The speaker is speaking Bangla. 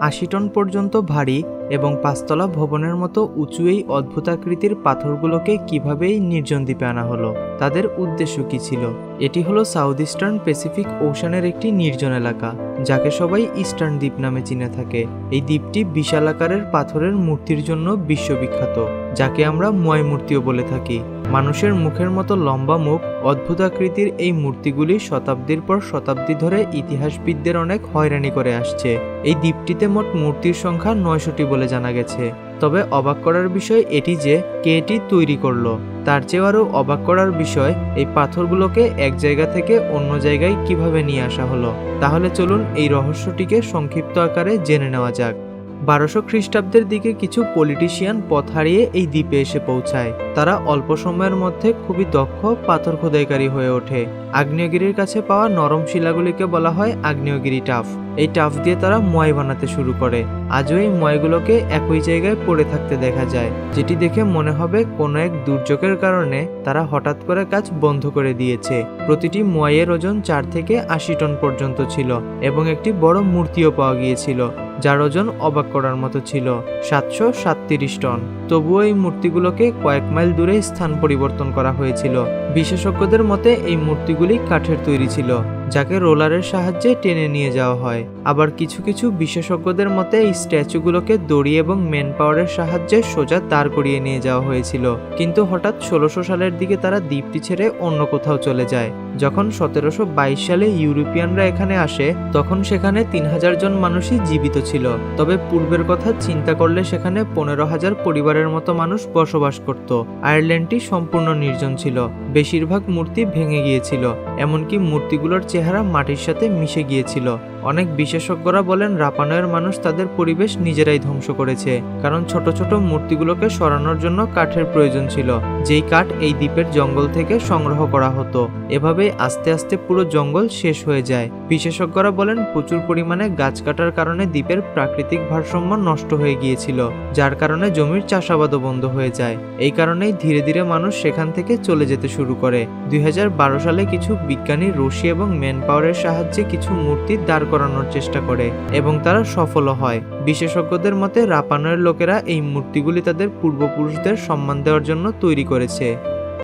আশি টন পর্যন্ত ভারী এবং পাঁচতলা ভবনের মতো উঁচু এই অদ্ভুতাকৃতির পাথরগুলোকে কিভাবেই নির্জন দ্বীপে আনা হলো, তাদের উদ্দেশ্য কি ছিল? এটি হলো সাউথ ইস্টার্ন প্যাসিফিক ওশানের একটি নির্জন এলাকা, যাকে সবাই ইস্টার্ন দ্বীপ নামে চিনে থাকে। এই দ্বীপটি বিশাল আকারের পাথরের মূর্তির জন্য বিশ্ববিখ্যাত, যাকে আমরা ময় মূর্তিও বলে থাকি। মানুষের মুখের মতো লম্বা মুখ অদ্ভুত আকৃতির এই মূর্তিগুলি শতাব্দীর পর শতাব্দী ধরে ইতিহাসবিদদের অনেক হয়রানি করে আসছে। এই দ্বীপটিতে মোট মূর্তির সংখ্যা নয়শোটি বলে জানা গেছে। তবে অবাক করার বিষয় এটি যে, কে এটি তৈরি করল? তার চেয়ে আরও অবাক করার বিষয়, এই পাথরগুলোকে এক জায়গা থেকে অন্য জায়গায় কীভাবে নিয়ে আসা হলো? তাহলে চলুন এই রহস্যটিকে সংক্ষিপ্ত আকারে জেনে নেওয়া যাক। বারোশো খ্রিস্টাব্দের দিকে কিছু পলিটিশিয়ান পথ হারিয়ে এই দ্বীপে এসে পৌঁছায়। তারা অল্প সময়ের মধ্যে খুবই দক্ষ, পাথর খোদাইকারী হয়ে ওঠে। আগ্নেয়গিরির কাছে পাওয়া নরম শিলাগুলিকে বলা হয় আগ্নেয়গিরি টাফ। এই টাফ দিয়ে তারা ময় বানাতে শুরু করে। আজও এই ময়গুলোকে একই জায়গায় পড়ে থাকতে দেখা যায়, যেটি দেখে মনে হবে কোনো এক দুর্যোগের কারণে তারা হঠাৎ করে কাজ বন্ধ করে দিয়েছে। প্রতিটি ময়ের ওজন চার থেকে আশি টন পর্যন্ত ছিল এবং একটি বড় মূর্তিও পাওয়া গিয়েছিল। যার ওজন অবাক করার মতো ছিল, সাতশো সাতত্রিশ টন। তবুও এই মূর্তিগুলোকে কয়েক মাইল দূরে স্থান পরিবর্তন করা হয়েছিল। বিশেষজ্ঞদের মতে, এই মূর্তিগুলি কাঠের তৈরি ছিল। যাকে রোলারের সাহায্যে টেনে নিয়ে যাওয়া হয়। আবার কিছু কিছু বিশেষজ্ঞদের মতে, এই স্ট্যাচুগুলোকে দড়ি এবং মেন পাওয়ারের সাহায্যে সোজা দাঁড় করিয়ে নিয়ে যাওয়া হয়েছিল। কিন্তু হঠাৎ ষোলোশো সালের দিকে তারা দ্বীপটি ছেড়ে অন্য কোথাও চলে যায়। যখন সতেরোশো বাইশ সালে ইউরোপিয়ানরা এখানে আসে, তখন সেখানে তিন হাজার জন মানুষই জীবিত ছিল। তবে পূর্বের কথা চিন্তা করলে সেখানে পনেরো হাজার পরিবারের মতো মানুষ বসবাস করত। আয়ারল্যান্ডটি সম্পূর্ণ নির্জন ছিল। বেশিরভাগ মূর্তি ভেঙে গিয়েছিল। এমনকি মূর্তিগুলোর চেহারা মাটির সাথে মিশে গিয়েছিল। অনেক বিশেষজ্ঞরা বলেন, রাপানয়ের মানুষ তাদের পরিবেশ নিজেরাই ধ্বংস করেছে, কারণ ছোট ছোট মূর্তিগুলোকে সরানোর জন্য কাঠের প্রয়োজন ছিল, যেই কাঠ এই দ্বীপের জঙ্গল থেকে সংগ্রহ করা হতো। এভাবে আস্তে আস্তে পুরো জঙ্গল শেষ হয়ে যায়। বিশেষজ্ঞরা বলেন, প্রচুর পরিমাণে গাছ কাটার কারণে দ্বীপের প্রাকৃতিক ভারসাম্য নষ্ট হয়ে গিয়েছিল, যার কারণে জমির চাষাবাদও বন্ধ হয়ে যায়। এই কারণেই ধীরে ধীরে মানুষ সেখান থেকে চলে যেতে শুরু করে। দুই হাজার বারো সালে কিছু বিজ্ঞানী রশি এবং ম্যান পাওয়ারের সাহায্যে কিছু মূর্তি দাঁড় করানোর চেষ্টা করে এবং তারা সফলও হয়। বিশেষজ্ঞদের মতে রাপানোর লোকেরা এই মূর্তিগুলি তাদের পূর্বপুরুষদের সম্মান দেওয়ার জন্য তৈরি করেছে।